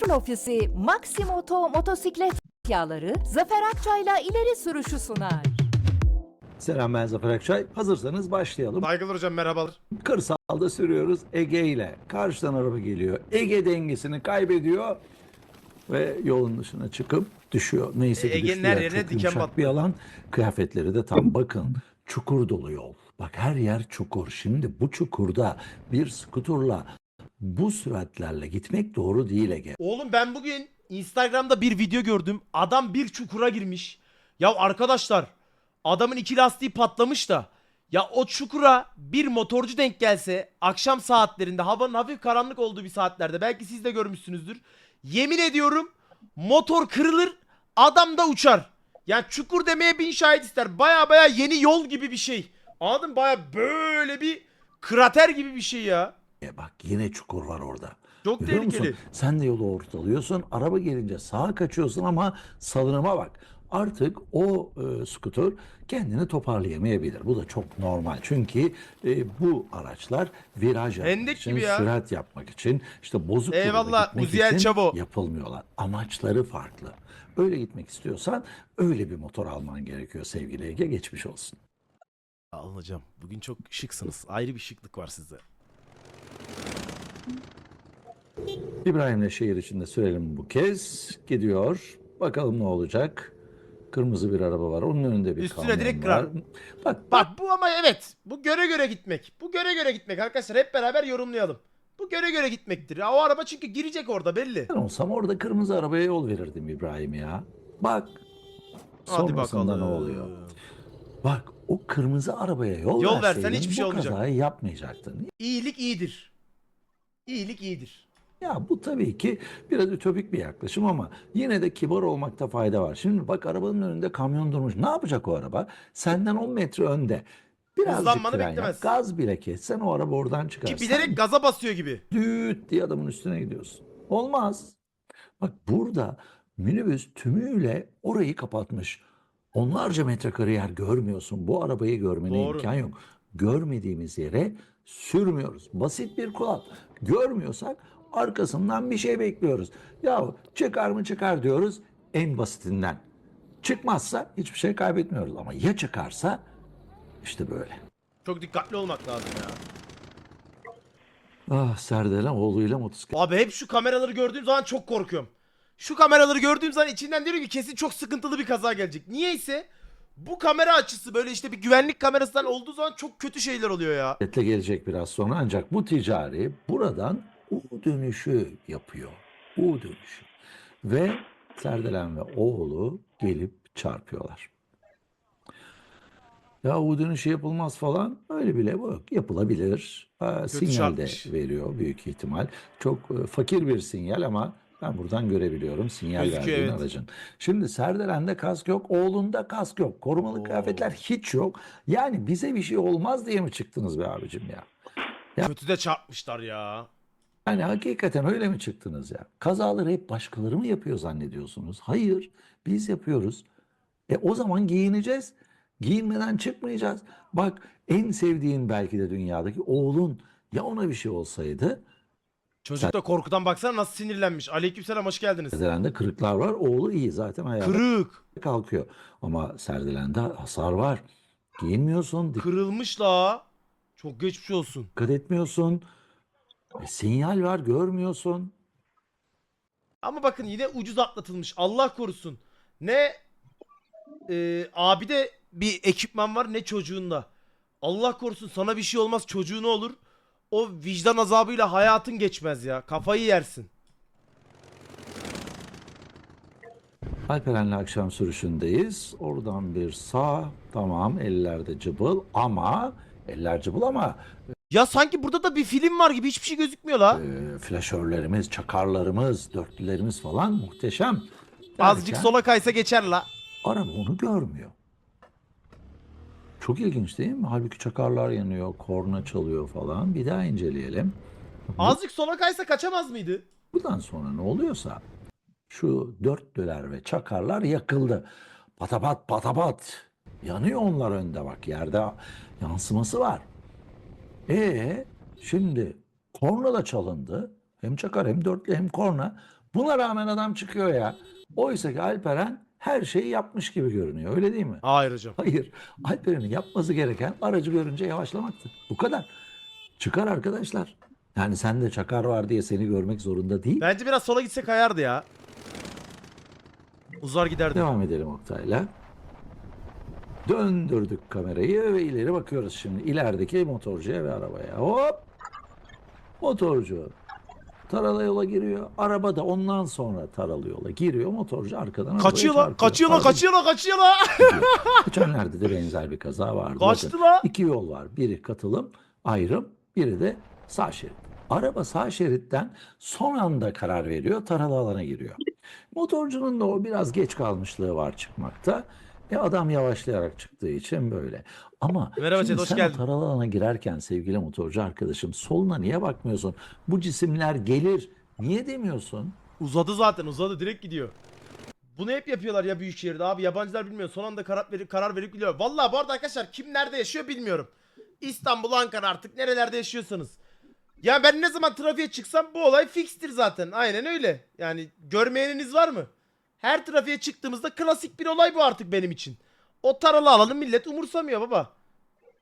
Petrol Ofisi Maximoto motosiklet yağları Zafer Akçay'la ileri sürüşü sunar. Selam ben Zafer Akçay. Hazırsanız başlayalım. Saygılar hocam merhabalar. Kırsalda sürüyoruz Ege ile. Karşıdan araba geliyor. Ege dengesini kaybediyor ve yolun dışına çıkıp düşüyor. Neyse E, ki Ege'nin düştüler. her yerine Çok diken yumuşak battı. bir alan. Kıyafetleri de tam bakın. Çukur dolu yol. Bak her yer çukur. Şimdi bu çukurda bir skuturla bu süratlerle gitmek doğru değil Ege. Oğlum ben bugün Instagram'da bir video gördüm. Adam bir çukura girmiş. Ya arkadaşlar adamın iki lastiği patlamış da. Ya o çukura bir motorcu denk gelse akşam saatlerinde havanın hafif karanlık olduğu bir saatlerde belki siz de görmüşsünüzdür. Yemin ediyorum motor kırılır adam da uçar. Yani çukur demeye bin şahit ister. Baya baya yeni yol gibi bir şey. Anladın mı? Baya böyle bir krater gibi bir şey ya. E bak yine çukur var orada. Çok Görüyor tehlikeli. musun? Sen de yolu ortalıyorsun. Araba gelince sağa kaçıyorsun ama salınıma bak. Artık o e, skuter kendini toparlayamayabilir. Bu da çok normal. Çünkü e, bu araçlar viraj yapmak Hendek için, gibi ya. sürat yapmak için, işte bozuk yolda Eyvallah, gitmek Uziel için Çavo. yapılmıyorlar. Amaçları farklı. Öyle gitmek istiyorsan öyle bir motor alman gerekiyor sevgili Ege. Geçmiş olsun. Alın hocam. Bugün çok şıksınız. Ayrı bir şıklık var sizde. İbrahim'le şehir içinde sürelim bu kez. Gidiyor. Bakalım ne olacak. Kırmızı bir araba var. Onun önünde bir Üstüne kamyon direkt var. kırar. Bak, Bak bu ama evet. Bu göre göre gitmek. Bu göre göre gitmek arkadaşlar. Hep beraber yorumlayalım. Bu göre göre gitmektir. Ya, o araba çünkü girecek orada belli. ben olsam orada kırmızı arabaya yol verirdim İbrahim ya. Bak. Hadi Sonrasında bakalım. ne oluyor? Bak o kırmızı arabaya yol, Yol versen verseydin hiçbir şey bu olmayacak. kazayı yapmayacaktın. İyilik iyidir. İyilik iyidir. Ya bu tabii ki biraz ütopik bir yaklaşım ama yine de kibar olmakta fayda var. Şimdi bak arabanın önünde kamyon durmuş. Ne yapacak o araba? Senden 10 metre önde. Birazcık Hızlanmanı fren yap. beklemez. Gaz bile kessen o araba oradan çıkar. Ki Sen bilerek gaza basıyor gibi. düğüt diye adamın üstüne gidiyorsun. Olmaz. Bak burada minibüs tümüyle orayı kapatmış. Onlarca metrekare yer görmüyorsun. Bu arabayı görmene Doğru. imkan yok. Görmediğimiz yere sürmüyoruz. Basit bir kural. Görmüyorsak arkasından bir şey bekliyoruz. Ya çıkar mı çıkar diyoruz en basitinden. Çıkmazsa hiçbir şey kaybetmiyoruz. Ama ya çıkarsa işte böyle. Çok dikkatli olmak lazım ya. Ah Serdelen oğluyla motosiklet. Abi hep şu kameraları gördüğüm zaman çok korkuyorum. Şu kameraları gördüğüm zaman içinden diyorum ki kesin çok sıkıntılı bir kaza gelecek. Niyeyse bu kamera açısı böyle işte bir güvenlik kamerasından olduğu zaman çok kötü şeyler oluyor ya. Bisikletle gelecek biraz sonra ancak bu ticari buradan U dönüşü yapıyor. U dönüşü. Ve Serdelen ve oğlu gelip çarpıyorlar. Ya U dönüşü yapılmaz falan öyle bile yok. Yapılabilir. Ha, sinyal de çarpmış. veriyor büyük ihtimal. Çok e, fakir bir sinyal ama ben buradan görebiliyorum sinyal Gözüküyor, verdiğini evet. aracın. Şimdi Serdelen'de kask yok, oğlunda kask yok. Korumalı Oo. kıyafetler hiç yok. Yani bize bir şey olmaz diye mi çıktınız be abicim ya? Kötü de çarpmışlar ya. Yani hakikaten öyle mi çıktınız ya? Kazaları hep başkaları mı yapıyor zannediyorsunuz? Hayır, biz yapıyoruz. E o zaman giyineceğiz. Giyinmeden çıkmayacağız. Bak en sevdiğin belki de dünyadaki oğlun ya ona bir şey olsaydı Çocuk da korkudan baksana nasıl sinirlenmiş. Aleykümselam hoş geldiniz. Serdelen'de kırıklar var. Oğlu iyi zaten ayağa Kırık. kalkıyor. Ama Serdelen'de hasar var. Giyinmiyorsun, Kırılmış la. Çok geçmiş olsun. dikkat etmiyorsun. E, sinyal var, görmüyorsun. Ama bakın yine ucuz atlatılmış. Allah korusun. Ne e, abi de bir ekipman var ne çocuğunda. Allah korusun sana bir şey olmaz çocuğuna olur. O vicdan azabıyla hayatın geçmez ya. Kafayı yersin. Alperen'le akşam sürüşündeyiz. Oradan bir sağ. Tamam ellerde cıbıl ama eller cıbıl ama Ya sanki burada da bir film var gibi hiçbir şey gözükmüyor la. e, flaşörlerimiz, çakarlarımız, dörtlülerimiz falan muhteşem. Azıcık Derken sola kaysa geçer la. Araba onu görmüyor. Çok ilginç değil mi? Halbuki çakarlar yanıyor, korna çalıyor falan. Bir daha inceleyelim. Azıcık sola kaysa kaçamaz mıydı? Bundan sonra ne oluyorsa şu dörtlüler ve çakarlar yakıldı. Patapat patapat. Yanıyor onlar önde bak yerde yansıması var. E şimdi korna da çalındı. Hem çakar hem dörtlü hem korna. Buna rağmen adam çıkıyor ya. Oysa ki Alperen her şeyi yapmış gibi görünüyor. Öyle değil mi? Hayır hocam. Hayır. Alperen'in yapması gereken aracı görünce yavaşlamaktı. Bu kadar. Çıkar arkadaşlar. Yani sende çakar var diye seni görmek zorunda değil. Bence biraz sola gitse kayardı ya. Uzar giderdi. Devam edelim Oktay'la. Döndürdük kamerayı ve ileri bakıyoruz şimdi. ilerideki motorcuya ve arabaya. Hop! Motorcu taralı yola giriyor. Araba da ondan sonra taralı yola giriyor. Motorcu arkadan Kaçıyor lan, kaçıyor lan, kaçıyor lan, kaçıyor lan. Geçenlerde de benzer bir kaza vardı. Kaçtı lan. İki yol var. Biri katılım, ayrım. Biri de sağ şerit. Araba sağ şeritten son anda karar veriyor. Taralı alana giriyor. Motorcunun da o biraz geç kalmışlığı var çıkmakta. E adam yavaşlayarak çıktığı için böyle. Ama Merhaba şimdi hoş sen geldin. o taralı alana girerken sevgili motorcu arkadaşım soluna niye bakmıyorsun? Bu cisimler gelir. Niye demiyorsun? Uzadı zaten uzadı direkt gidiyor. Bunu hep yapıyorlar ya büyük şehirde abi yabancılar bilmiyor. Son anda karar verip, karar verip gidiyor. Vallahi bu arada arkadaşlar kim nerede yaşıyor bilmiyorum. İstanbul, Ankara artık nerelerde yaşıyorsanız. Ya ben ne zaman trafiğe çıksam bu olay fikstir zaten. Aynen öyle. Yani görmeyeniniz var mı? Her trafiğe çıktığımızda klasik bir olay bu artık benim için. O taralı alanı millet umursamıyor baba.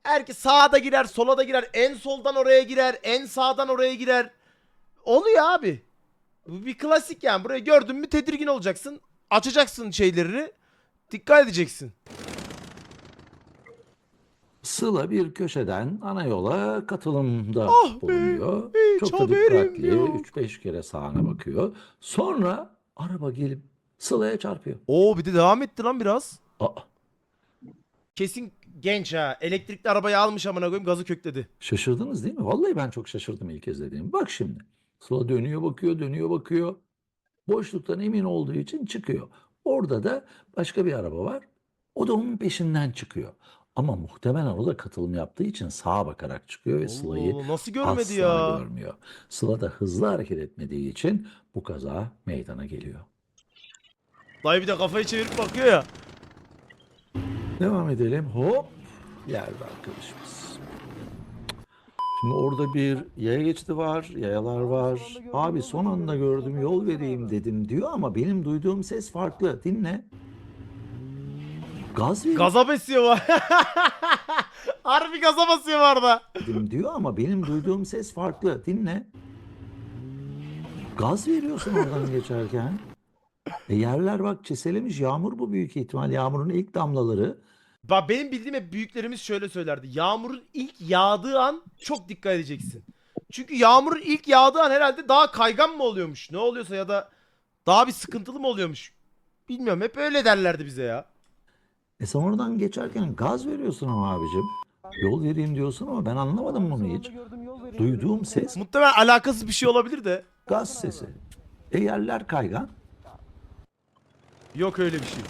Herkes sağa da girer, sola da girer. En soldan oraya girer, en sağdan oraya girer. Oluyor abi. Bu bir klasik yani. Burayı gördün mü tedirgin olacaksın. Açacaksın şeylerini. Dikkat edeceksin. Sıla bir köşeden ana yola katılımda Ah be, bulunuyor. hiç Çok da haberim dikkatli yok. 3-5 kere sağına bakıyor. Sonra araba gelip Sıla'ya çarpıyor. Oo bir de devam etti lan biraz. Aa, Kesin genç ha. Elektrikli arabayı almış amına koyayım gazı kökledi. şaşırdınız değil mi? Vallahi ben çok şaşırdım ilk izlediğim. Bak şimdi. Sıla dönüyor bakıyor, dönüyor bakıyor. Boşluktan emin olduğu için çıkıyor. Orada da başka bir araba var. O da onun peşinden çıkıyor. Ama muhtemelen o da katılım yaptığı için sağa bakarak çıkıyor ve Sıla'yı Oo, nasıl görmedi asla ya? görmüyor. Sıla da hızlı hareket etmediği için bu kaza meydana geliyor. Dayı bir de kafayı çevirip bakıyor ya. Devam edelim. Hop. Yerde arkadaşımız. Şimdi orada bir yaya geçidi var, yayalar var. Abi son anda gördüm yol vereyim dedim diyor ama benim duyduğum ses farklı. Dinle. Gaz vereyim Gaza basıyor var. Harbi gaza basıyor var da. dedim diyor ama benim duyduğum ses farklı. Dinle. Gaz veriyorsun oradan geçerken. E yerler bak çiselemiş. Yağmur bu büyük ihtimal. Yağmurun ilk damlaları. Bak benim bildiğim hep büyüklerimiz şöyle söylerdi. Yağmurun ilk yağdığı an çok dikkat edeceksin. Çünkü yağmurun ilk yağdığı an herhalde daha kaygan mı oluyormuş? Ne oluyorsa ya da daha bir sıkıntılı mı oluyormuş? Bilmiyorum hep öyle derlerdi bize ya. E sen oradan geçerken gaz veriyorsun ama abicim. Yol vereyim diyorsun ama ben anlamadım bunu hiç. Duyduğum ses Muhtemelen alakasız bir şey olabilir de. gaz sesi. E yerler kaygan. Yok öyle bir şey.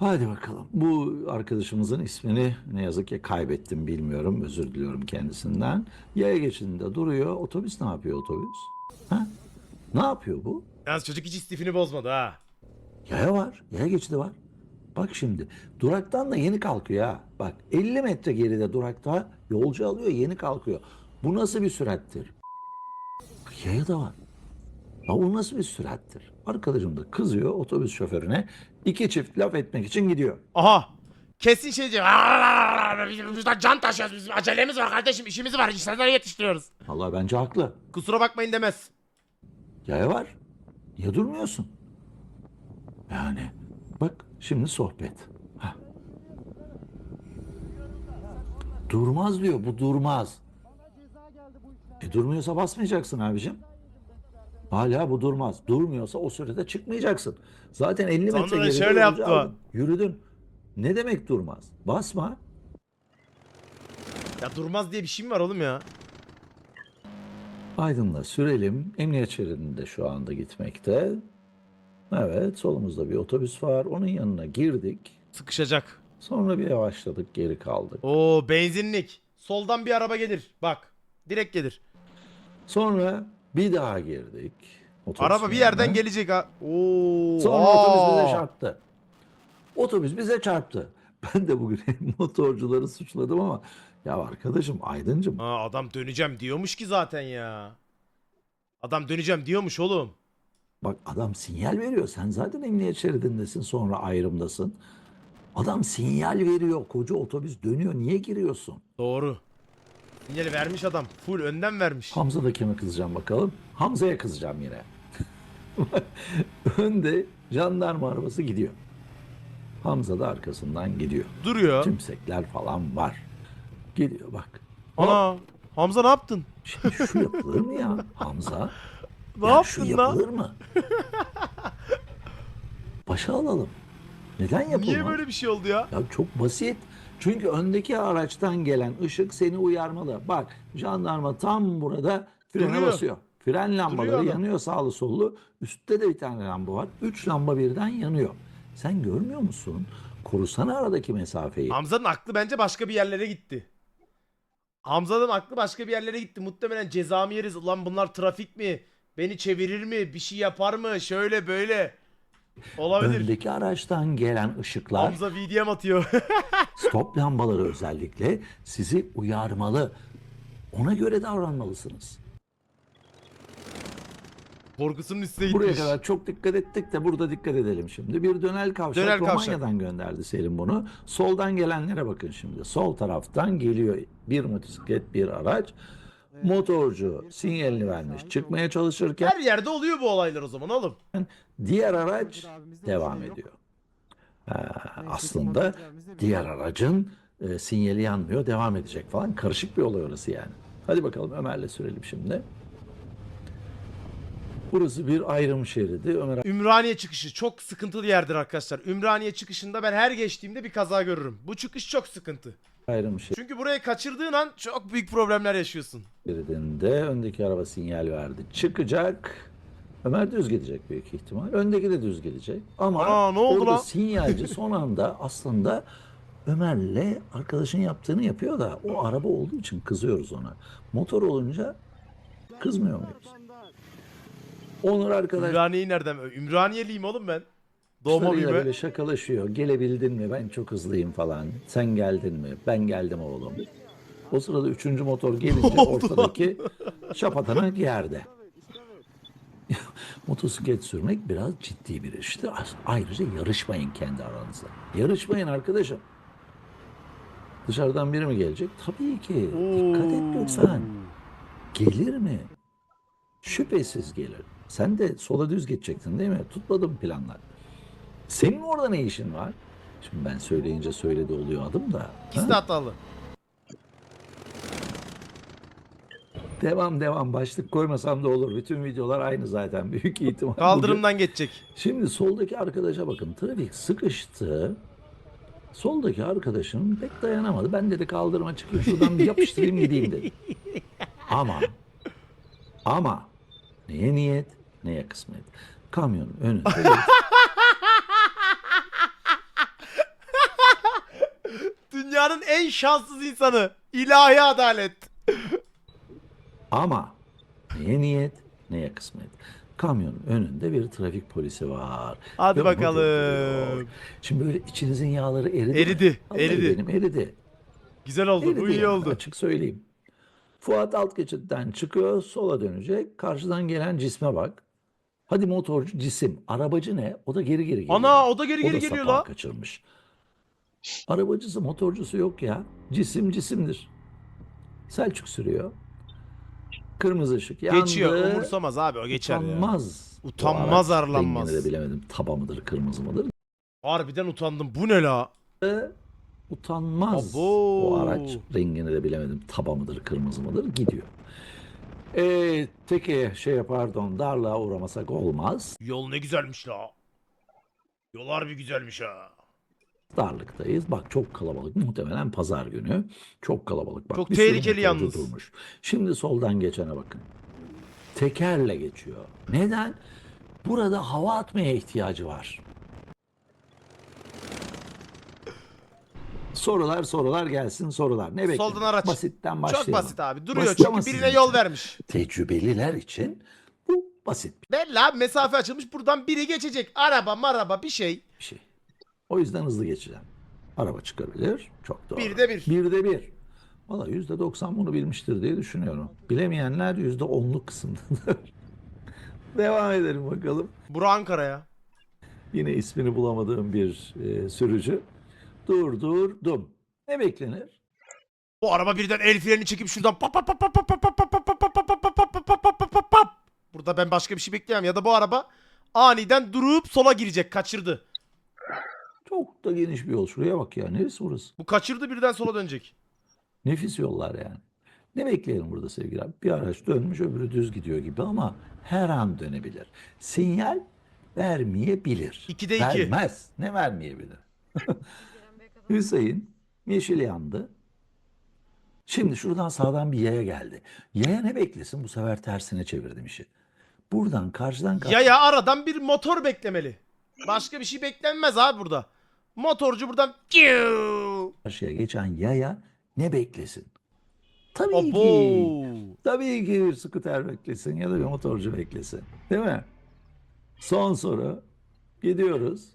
Hadi bakalım. Bu arkadaşımızın ismini ne yazık ki kaybettim bilmiyorum. Özür diliyorum kendisinden. Yaya geçidinde duruyor. Otobüs ne yapıyor otobüs? Ha? Ne yapıyor bu? Yalnız çocuk hiç istifini bozmadı ha. Yaya var. Yaya geçidi var. Bak şimdi duraktan da yeni kalkıyor ha. Bak 50 metre geride durakta yolcu alıyor yeni kalkıyor. Bu nasıl bir sürattir? Yaya da var. Ya o nasıl bir sürattir? Arkadaşım da kızıyor otobüs şoförüne. iki çift laf etmek için gidiyor. Aha. Kesin şey diyor. Biz burada can taşıyoruz. Bizim acelemiz var kardeşim. işimiz var. İnsanları yetiştiriyoruz. Allah bence haklı. Kusura bakmayın demez. Yaya var. Niye durmuyorsun? Yani bak şimdi sohbet. Hah. Durmaz diyor. Bu durmaz. E durmuyorsa basmayacaksın abicim. Hala bu durmaz. Durmuyorsa o sürede çıkmayacaksın. Zaten 50 Sonra metre geride şöyle yaptı aldın. Yürüdün. Ne demek durmaz? Basma. Ya durmaz diye bir şey mi var oğlum ya? Aydın'la sürelim. Emniyet şeridinde şu anda gitmekte. Evet solumuzda bir otobüs var. Onun yanına girdik. Sıkışacak. Sonra bir yavaşladık geri kaldık. Oo benzinlik. Soldan bir araba gelir. Bak. Direkt gelir. Sonra bir daha girdik. otobüsün Araba bir yerden yanına. gelecek ha. Oo. Sonra otobüs bize çarptı. Otobüs bize çarptı. Ben de bugün motorcuları suçladım ama ya arkadaşım Aydıncım Aa, adam döneceğim diyormuş ki zaten ya. Adam döneceğim diyormuş oğlum. Bak adam sinyal veriyor. Sen zaten emniyet şeridindesin sonra ayrımdasın. Adam sinyal veriyor. Koca otobüs dönüyor. Niye giriyorsun? Doğru. Sinyali vermiş adam. Full önden vermiş. Hamza da kime kızacağım bakalım. Hamza'ya kızacağım yine. Önde jandarma arabası gidiyor. Hamza da arkasından gidiyor. Duruyor. Tümsekler falan var. Geliyor bak. Ana. Hamza ne yaptın? Şimdi şu yapılır mı ya Hamza? Ne Ya şu yaptın lan? yapılır mı? Başa alalım. Neden yapılmaz? Niye böyle bir şey oldu ya? Ya çok basit. Çünkü öndeki araçtan gelen ışık seni uyarmalı. Bak jandarma tam burada frene Duruyor. basıyor. Fren lambaları Duruyor adam. yanıyor sağlı sollu. Üstte de bir tane lamba var. Üç lamba birden yanıyor. Sen görmüyor musun? Korusana aradaki mesafeyi. Hamza'nın aklı bence başka bir yerlere gitti. Hamza'nın aklı başka bir yerlere gitti. Muhtemelen cezamı yeriz. Ulan bunlar trafik mi? Beni çevirir mi? Bir şey yapar mı? Şöyle böyle. Olabilir. Öndeki araçtan gelen ışıklar, Hamza VDM atıyor. stop lambaları özellikle sizi uyarmalı. Ona göre davranmalısınız. Korkusunun üstüne Buraya kadar çok dikkat ettik de burada dikkat edelim şimdi. Bir dönel kavşak Dönel kavşak. Romanya'dan gönderdi Selim bunu. Soldan gelenlere bakın şimdi. Sol taraftan geliyor bir motosiklet bir araç. Motorcu sinyalini vermiş. Çıkmaya çalışırken Her yerde oluyor bu olaylar o zaman oğlum. diğer araç devam ediyor. Ha, aslında diğer aracın e, sinyali yanmıyor devam edecek falan. Karışık bir olay orası yani. Hadi bakalım Ömer'le sürelim şimdi. Burası bir ayrım şeridi. Ömer Ümraniye çıkışı çok sıkıntılı yerdir arkadaşlar. Ümraniye çıkışında ben her geçtiğimde bir kaza görürüm. Bu çıkış çok sıkıntı. ayrım Çünkü burayı kaçırdığın an çok büyük problemler yaşıyorsun. şeridinde öndeki araba sinyal verdi. Çıkacak. Ömer düz gidecek büyük ihtimal. Öndeki de düz gidecek. Ama Aa, ne oldu orada lan? sinyalci son anda aslında Ömer'le arkadaşın yaptığını yapıyor da o araba olduğu için kızıyoruz ona. Motor olunca kızmıyor muyuz? Onur arkadaş Ümraniye'yi nereden? Ümraniyeliyim oğlum ben. Doğma böyle büyüme. şakalaşıyor. Gelebildin mi? Ben çok hızlıyım falan. Sen geldin mi? Ben geldim oğlum. O sırada üçüncü motor gelince ortadaki şapatanak yerde. Motosiklet sürmek biraz ciddi bir iştir. Ayrıca yarışmayın kendi aranızda. Yarışmayın arkadaşım. Dışarıdan biri mi gelecek? Tabii ki. Dikkat et lütfen. Gelir mi? Şüphesiz gelir. Sen de sola düz geçecektin değil mi? Tutmadım planlar. Senin orada ne işin var? Şimdi ben söyleyince söyledi oluyor adım da. İkisi Ha? de hatalı. Devam devam başlık koymasam da olur. Bütün videolar aynı zaten büyük ihtimal. Kaldırımdan geçecek. Şimdi soldaki arkadaşa bakın. Trafik sıkıştı. Soldaki arkadaşım pek dayanamadı. Ben dedi kaldırıma çıkayım şuradan bir yapıştırayım gideyim dedi. Ama ama neye niyet neye kısmet. Kamyonun önünde Dünyanın en şanssız insanı. İlahi adalet. Ama neye niyet neye kısmet. Kamyonun önünde bir trafik polisi var. Hadi Ve bakalım. Şimdi böyle içinizin yağları eridi. mi? Eridi, Vallahi eridi. Benim eridi. Güzel oldu. Eridi Bu iyi yani, oldu. Açık söyleyeyim. Fuat alt geçitten çıkıyor sola dönecek. Karşıdan gelen cisme bak. Hadi motorcu cisim. Arabacı ne? O da geri geri geliyor. Ana, o da geri O geri da geliyor la. kaçırmış. Arabacısı motorcusu yok ya. Cisim cisimdir. Selçuk sürüyor. Kırmızı ışık yandı. Geçiyor. Umursamaz abi o geçer ya. Utanmaz. Utanmaz, O araç arlanmaz. Rengini de bilemedim. Taba mıdır, kırmızı mıdır? Harbiden utandım. Bu ne la? Utanmaz. Abo. O araç rengini de bilemedim. Taba mıdır, kırmızı mıdır? Gidiyor. Ee, teke şey pardon darlığa uğramasak olmaz. Yol ne güzelmiş la. Yol harbi güzelmiş ha. Darlıktayız. Bak çok kalabalık. Muhtemelen pazar günü. Çok kalabalık. Bak, Çok bir sürü tehlikeli motorcu yalnız. Durmuş. Şimdi soldan geçene bakın. Tekerle geçiyor. Neden? Burada hava atmaya ihtiyacı var. Sorular sorular gelsin sorular. Ne bekliyorsun? Soldan araç. Basitten başlayalım. Çok basit abi. Duruyor Basit çünkü birine yol vermiş. Tecrübeliler için bu basit Belli abi mesafe açılmış. Buradan biri geçecek. Araba maraba bir şey. bir şey. O yüzden hızlı geçeceğim. Araba çıkabilir. Çok doğru. Bir de bir. Bir de bir. Valla yüzde doksan bunu bilmiştir diye düşünüyorum. Bilemeyenler yüzde onluk kısımdadır. Devam edelim bakalım. Bura Ankara ya. Yine ismini bulamadığım bir e, sürücü. Durdurdum. Ne beklenir? Bu araba birden el freni çekip şuradan pap pap pap pap pap pap pap pap pap pap pap pap pap pap pap pap pap pap. Burada ben başka bir şey bekleyemem ya da bu araba aniden durup sola girecek kaçırdı. Çok da geniş bir yol. Şuraya bak ya. Neresi burası? Bu kaçırdı birden sola dönecek. Nefis yollar yani. Ne bekleyelim burada sevgili abi? Bir araç dönmüş öbürü düz gidiyor gibi ama her an dönebilir. Sinyal vermeyebilir. İkide iki. Vermez. Ne vermeyebilir? Hüseyin yeşil yandı. Şimdi şuradan sağdan bir yaya geldi. Yaya ne beklesin? Bu sefer tersine çevirdim işi. Buradan karşıdan karşıya Ya ya aradan bir motor beklemeli. Başka bir şey beklenmez abi burada. Motorcu buradan karşıya geçen yaya ne beklesin? Tabii ki. Abo. Tabii ki bir skuter beklesin ya da bir motorcu beklesin. Değil mi? Son soru. Gidiyoruz.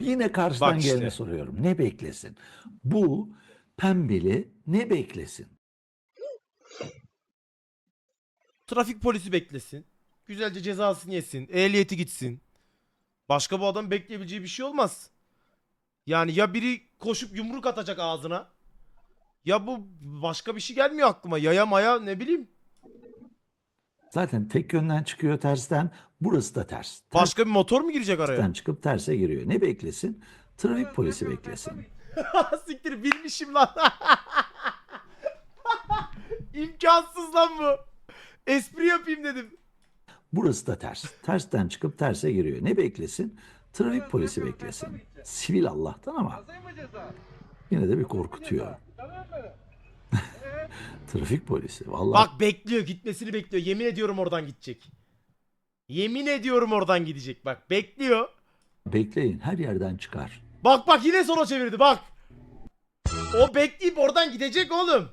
Yine karşıdan Bak işte. geleni soruyorum. Ne beklesin? Bu pembeli ne beklesin? Trafik polisi beklesin. Güzelce cezasını yesin. Ehliyeti gitsin. Başka bu adam bekleyebileceği bir şey olmaz. Yani ya biri koşup yumruk atacak ağzına. Ya bu başka bir şey gelmiyor aklıma. Yaya maya ne bileyim. Zaten tek yönden çıkıyor tersten. Burası da ters. Başka bir motor mu girecek araya? Tersten çıkıp terse giriyor. Ne beklesin? Trafik polisi beklesin. Siktir bilmişim lan. İmkansız lan bu. Espri yapayım dedim. Burası da ters. Tersten çıkıp terse giriyor. Ne beklesin? Trafik polisi beklesin. Sivil Allah'tan ama yine de bir korkutuyor. Trafik polisi. Vallahi Bak bekliyor gitmesini bekliyor. Yemin ediyorum oradan gidecek. Yemin ediyorum oradan gidecek bak. Bekliyor. bekleyin her yerden çıkar. Bak bak yine sola çevirdi bak. O bekleyip oradan gidecek oğlum.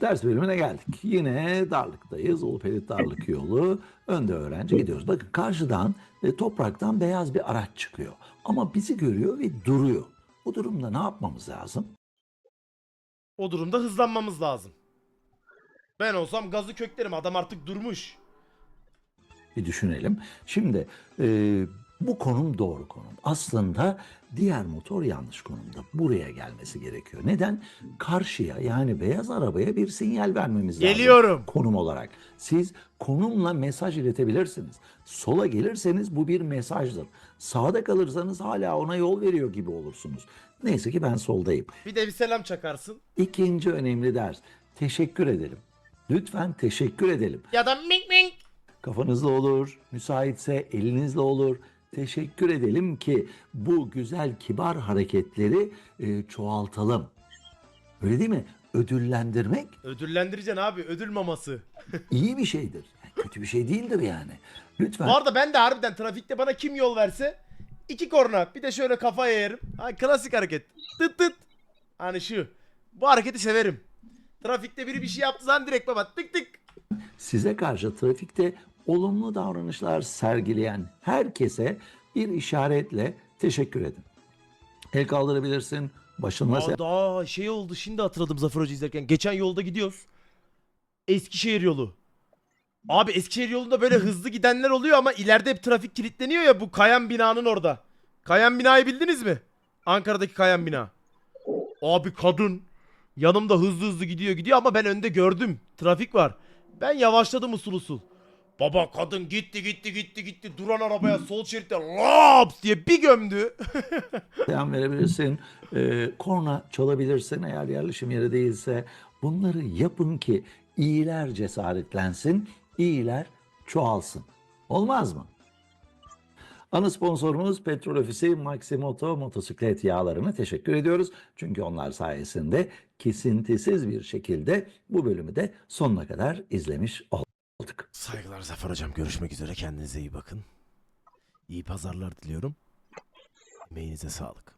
Ders bölümüne geldik. Yine darlıktayız. Ulupelit darlık yolu. Önde öğrenci gidiyoruz. Bakın karşıdan e, topraktan beyaz bir araç çıkıyor. Ama bizi görüyor ve duruyor. Bu durumda ne yapmamız lazım? O durumda hızlanmamız lazım. Ben olsam gazı köklerim. Adam artık durmuş. bir düşünelim. Şimdi e, bu konum doğru konum. Aslında diğer motor yanlış konumda. Buraya gelmesi gerekiyor. Neden? Karşıya yani beyaz arabaya bir sinyal vermemiz lazım. Geliyorum. Konum olarak. Siz konumla mesaj iletebilirsiniz. Sola gelirseniz bu bir mesajdır. Sağda kalırsanız hala ona yol veriyor gibi olursunuz. Neyse ki ben soldayım. Bir de bir selam çakarsın. İkinci önemli ders. Teşekkür edelim. Lütfen teşekkür edelim. Ya da mink mink. Kafanızla olur, müsaitse elinizle olur. Teşekkür edelim ki bu güzel kibar hareketleri e, çoğaltalım. Öyle değil mi? Ödüllendirmek Ödüllendireceksin abi. Ödül maması. iyi bir şeydir. Kötü bir şey değildir yani. Lütfen Bu arada ben de harbiden trafikte bana kim yol verse iki korna bir de şöyle kafaya yerim. Ha, klasik hareket. Tıt tıt. Hani şu. Bu hareketi severim. Trafikte biri bir şey yaptı zaman direkt baba tık tık. size karşı trafikte olumlu davranışlar sergileyen herkese bir işaretle teşekkür edin. El kaldırabilirsin, başınla Aa, daha şey oldu şimdi hatırladım Zafer Hoca izlerken. Geçen yolda gidiyoruz. Eskişehir yolu. Abi Eskişehir yolunda böyle hızlı gidenler oluyor ama ileride hep trafik kilitleniyor ya bu kayan binanın orada. Kayan binayı bildiniz mi? Ankara'daki kayan bina. Abi kadın yanımda hızlı hızlı gidiyor gidiyor ama ben önde gördüm. Trafik var. Ben yavaşladım usul usul. Baba kadın gitti gitti gitti gitti duran arabaya sol şeritte laps diye bir gömdü. selam verebilirsin. Ee, korna çalabilirsin eğer yerleşim yeri değilse. Bunları yapın ki iyiler cesaretlensin, iyiler çoğalsın. Olmaz mı? Ana sponsorumuz Petrol Ofisi Maximoto motosiklet yağlarına teşekkür ediyoruz. Çünkü onlar sayesinde kesintisiz bir şekilde bu bölümü de sonuna kadar izlemiş olduk. Saygılar Zafer Hocam. Görüşmek üzere. Kendinize iyi bakın. İyi pazarlar diliyorum. Emeğinize sağlık.